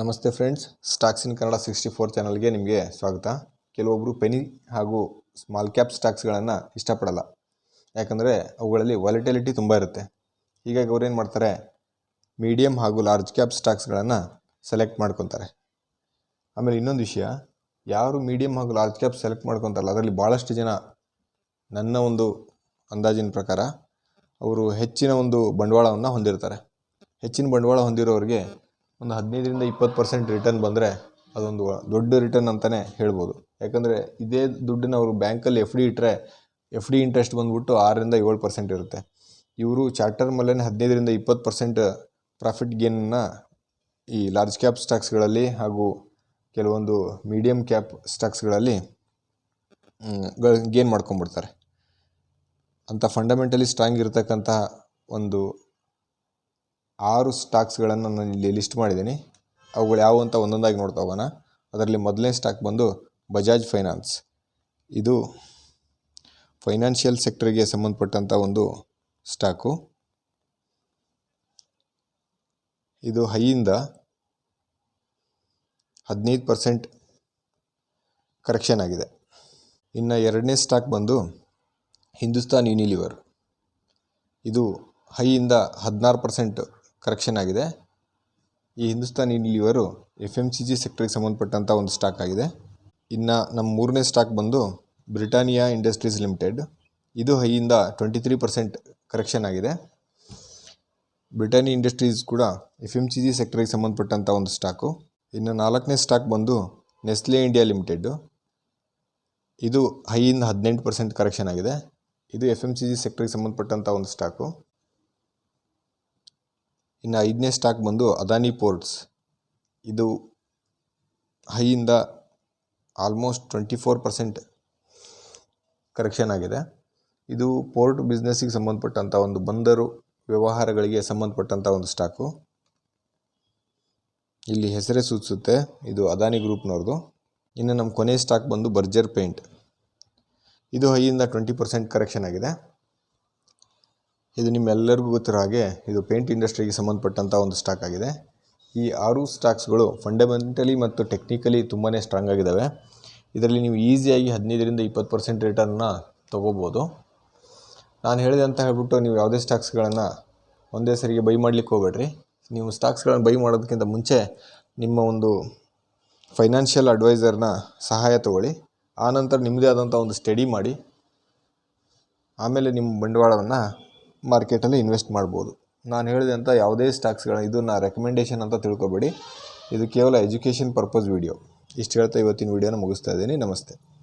ನಮಸ್ತೆ friends stocks in Kannada sixty four ಚಾನಲ್ಗೆ ನಿಮಗೆ ಸ್ವಾಗತ. ಕೆಲವೊಬ್ಬರು ಪೆನಿ ಹಾಗೂ ಸ್ಮಾಲ್ ಕ್ಯಾಪ್ ಸ್ಟಾಕ್ಸ್ಗಳನ್ನು ಇಷ್ಟಪಡಲ್ಲ. ಯಾಕಂದರೆ ಅವುಗಳಲ್ಲಿ ವಾಲಿಟಿಲಿಟಿ ತುಂಬ ಇರುತ್ತೆ. ಹೀಗಾಗಿ ಅವ್ರು ಏನು ಮಾಡ್ತಾರೆ ಮೀಡಿಯಮ್ ಹಾಗೂ ಲಾರ್ಜ್ ಕ್ಯಾಪ್ ಸ್ಟಾಕ್ಸ್ಗಳನ್ನು ಸೆಲೆಕ್ಟ್ ಮಾಡ್ಕೊತಾರೆ. ಆಮೇಲೆ ಇನ್ನೊಂದು ವಿಷಯ, ಯಾರು ಮೀಡಿಯಮ್ ಹಾಗೂ ಲಾರ್ಜ್ ಕ್ಯಾಪ್ ಸೆಲೆಕ್ಟ್ ಮಾಡ್ಕೊತಾರಲ್ಲ, ಅದರಲ್ಲಿ ಭಾಳಷ್ಟು ಜನ ನನ್ನ ಒಂದು ಅಂದಾಜಿನ ಪ್ರಕಾರ, ಅವರು ಹೆಚ್ಚಿನ ಒಂದು ಬಂಡವಾಳವನ್ನು ಹೊಂದಿರ್ತಾರೆ. ಹೆಚ್ಚಿನ ಬಂಡವಾಳ ಹೊಂದಿರೋರಿಗೆ ಒಂದು ಹದಿನೈದರಿಂದ ಇಪ್ಪತ್ತು ಪರ್ಸೆಂಟ್ ರಿಟರ್ನ್ ಬಂದರೆ ಅದೊಂದು ದೊಡ್ಡ ರಿಟರ್ನ್ ಅಂತಲೇ ಹೇಳ್ಬೋದು. ಯಾಕಂದರೆ ಇದೇ ದುಡ್ಡನ್ನ ಅವರು ಬ್ಯಾಂಕಲ್ಲಿ ಎಫ್ ಡಿ ಇಟ್ಟರೆ ಎಫ್ ಡಿ ಇಂಟ್ರೆಸ್ಟ್ ಬಂದುಬಿಟ್ಟು ಆರರಿಂದ ಏಳು ಪರ್ಸೆಂಟ್ ಇರುತ್ತೆ. ಇವರು ಚಾರ್ಟರ್ ಮೇಲೇ ಹದಿನೈದರಿಂದ ಇಪ್ಪತ್ತು ಪರ್ಸೆಂಟ್ ಪ್ರಾಫಿಟ್ ಗೇನನ್ನು ಈ ಲಾರ್ಜ್ ಕ್ಯಾಪ್ ಸ್ಟಾಕ್ಸ್ಗಳಲ್ಲಿ ಹಾಗೂ ಕೆಲವೊಂದು ಮೀಡಿಯಮ್ ಕ್ಯಾಪ್ ಸ್ಟಾಕ್ಸ್ಗಳಲ್ಲಿ ಗೇನ್ ಮಾಡ್ಕೊಂಬಿಡ್ತಾರೆ ಅಂಥ ಫಂಡಮೆಂಟಲಿ ಸ್ಟ್ರಾಂಗ್ ಇರತಕ್ಕಂತಹ ಒಂದು ಆರು ಸ್ಟಾಕ್ಸ್ಗಳನ್ನು ನಾನು ಇಲ್ಲಿ ಲಿಸ್ಟ್ ಮಾಡಿದ್ದೀನಿ. ಅವುಗಳು ಯಾವುವು ಅಂತ ಒಂದೊಂದಾಗಿ ನೋಡ್ತಾ ಹೋಗೋಣ. ಅದರಲ್ಲಿ ಮೊದಲನೇ ಸ್ಟಾಕ್ ಬಂದು ಬಜಾಜ್ ಫೈನಾನ್ಸ್. ಇದು ಫೈನಾನ್ಷಿಯಲ್ ಸೆಕ್ಟರ್ಗೆ ಸಂಬಂಧಪಟ್ಟಂಥ ಒಂದು ಸ್ಟಾಕು. ಇದು ಹೈಯಿಂದ ಹದಿನೈದು ಪರ್ಸೆಂಟ್ ಕರೆಕ್ಷನ್ ಆಗಿದೆ. ಇನ್ನು ಎರಡನೇ ಸ್ಟಾಕ್ ಬಂದು ಹಿಂದೂಸ್ತಾನ್ ಯೂನಿಲಿವರ್. ಇದು ಹೈಯಿಂದ ಹದಿನಾರು ಪರ್ಸೆಂಟ್ ಕರೆಕ್ಷನ್ ಆಗಿದೆ. ಈ Hindustan Lever F M C G ಸೆಕ್ಟರ್ಗೆ ಸಂಬಂಧಪಟ್ಟಂಥ ಒಂದು ಸ್ಟಾಕ್ ಆಗಿದೆ. ಇನ್ನು ನಮ್ಮ ಮೂರನೇ ಸ್ಟಾಕ್ ಬಂದು ಬ್ರಿಟಾನಿಯಾ ಇಂಡಸ್ಟ್ರೀಸ್ ಲಿಮಿಟೆಡ್. ಇದು ಹೈಯಿಂದ ಟ್ವೆಂಟಿ ತ್ರೀ ಪರ್ಸೆಂಟ್ ಕರೆಕ್ಷನ್ ಆಗಿದೆ. ಬ್ರಿಟಾನಿ ಇಂಡಸ್ಟ್ರೀಸ್ ಕೂಡ ಎಫ್ ಎಂ ಸಿ ಜಿ ಸೆಕ್ಟರ್ಗೆ ಸಂಬಂಧಪಟ್ಟಂಥ ಒಂದು ಸ್ಟಾಕು ಇನ್ನು ನಾಲ್ಕನೇ ಸ್ಟಾಕ್ ಬಂದು ನೆಸ್ಲೆ ಇಂಡಿಯಾ ಲಿಮಿಟೆಡ್ಡು ಇದು ಹೈಯಿಂದ ಹದಿನೆಂಟು ಪರ್ಸೆಂಟ್ ಕರೆಕ್ಷನ್ ಆಗಿದೆ. ಇದು ಎಫ್ ಎಂ ಸಿ ಜಿ ಸೆಕ್ಟರ್ಗೆ ಸಂಬಂಧಪಟ್ಟಂಥ ಒಂದು ಸ್ಟಾಕು ಇನ್ನು ಐದನೇ ಸ್ಟಾಕ್ ಬಂದು ಅದಾನಿ ಪೋರ್ಟ್ಸ್ ಇದು ಹೈಯಿಂದ almost twenty four percent correction ಆಗಿದೆ. ಇದು ಪೋರ್ಟ್ ಬಿಸ್ನೆಸ್ಸಿಗೆ ಸಂಬಂಧಪಟ್ಟಂಥ ಒಂದು ಬಂದರು ವ್ಯವಹಾರಗಳಿಗೆ ಸಂಬಂಧಪಟ್ಟಂಥ ಒಂದು ಸ್ಟಾಕು ಇಲ್ಲಿ ಹೆಸರೇ ಸೂಚಿಸುತ್ತೆ, ಇದು ಅದಾನಿ ಗ್ರೂಪ್ನವ್ರದ್ದು ಇನ್ನು ನಮ್ಮ ಕೊನೆ ಸ್ಟಾಕ್ ಬಂದು ಬರ್ಜರ್ ಪೇಂಟ್ ಇದು ಹೈಯಿಂದ ಟ್ವೆಂಟಿ ಪರ್ಸೆಂಟ್ ಕರೆಕ್ಷನ್ ಆಗಿದೆ. ಇದು ನಿಮ್ಮೆಲ್ಲರಿಗೂ ಗೊತ್ತಿರೋ ಹಾಗೆ ಇದು ಪೇಂಟ್ ಇಂಡಸ್ಟ್ರಿಗೆ ಸಂಬಂಧಪಟ್ಟಂಥ ಒಂದು ಸ್ಟಾಕ್ ಆಗಿದೆ. ಈ ಆರು ಸ್ಟಾಕ್ಸ್ಗಳು ಫಂಡಮೆಂಟಲಿ ಮತ್ತು ಟೆಕ್ನಿಕಲಿ ತುಂಬಾ ಸ್ಟ್ರಾಂಗ್ ಆಗಿದ್ದಾವೆ ಇದರಲ್ಲಿ ನೀವು ಈಸಿಯಾಗಿ ಹದಿನೈದರಿಂದ ಇಪ್ಪತ್ತು ಪರ್ಸೆಂಟ್ ರಿಟರ್ನ್ನ ತೊಗೋಬೋದು. ನಾನು ಹೇಳಿದೆ ಅಂತ ಹೇಳ್ಬಿಟ್ಟು ನೀವು ಯಾವುದೇ ಸ್ಟಾಕ್ಸ್ಗಳನ್ನು ಒಂದೇ ಸರಿಗೆ ಬೈ ಮಾಡಲಿಕ್ಕೆ ಹೋಗ್ಬೇಡ್ರಿ. ನೀವು ಸ್ಟಾಕ್ಸ್ಗಳನ್ನು ಬೈ ಮಾಡೋದಕ್ಕಿಂತ ಮುಂಚೆ ನಿಮ್ಮ ಒಂದು ಫೈನಾನ್ಷಿಯಲ್ ಅಡ್ವೈಸರ್ನ ಸಹಾಯ ತಗೊಳ್ಳಿ. ಆನಂತರ ನಿಮ್ಮದೇ ಆದಂಥ ಒಂದು ಸ್ಟಡಿ ಮಾಡಿ. ಆಮೇಲೆ ನಿಮ್ಮ ಬಂಡವಾಳವನ್ನು ಮಾರ್ಕೆಟಲ್ಲಿ ಇನ್ವೆಸ್ಟ್ ಮಾಡ್ಬೋದು. ನಾನು ಹೇಳಿದಂಥ ಯಾವುದೇ ಸ್ಟಾಕ್ಸ್ಗಳ ಇದನ್ನು ರೆಕಮೆಂಡೇಷನ್ ಅಂತ ತಿಳ್ಕೊಬೇಡಿ. ಇದು ಕೇವಲ ಎಜುಕೇಷನ್ ಪರ್ಪಸ್ ವೀಡಿಯೋ. ಇಷ್ಟು ಹೇಳ್ತಾ ಇವತ್ತಿನ ವೀಡಿಯೋನ ಮುಗಿಸ್ತಾ ಇದ್ದೀನಿ. ನಮಸ್ತೆ.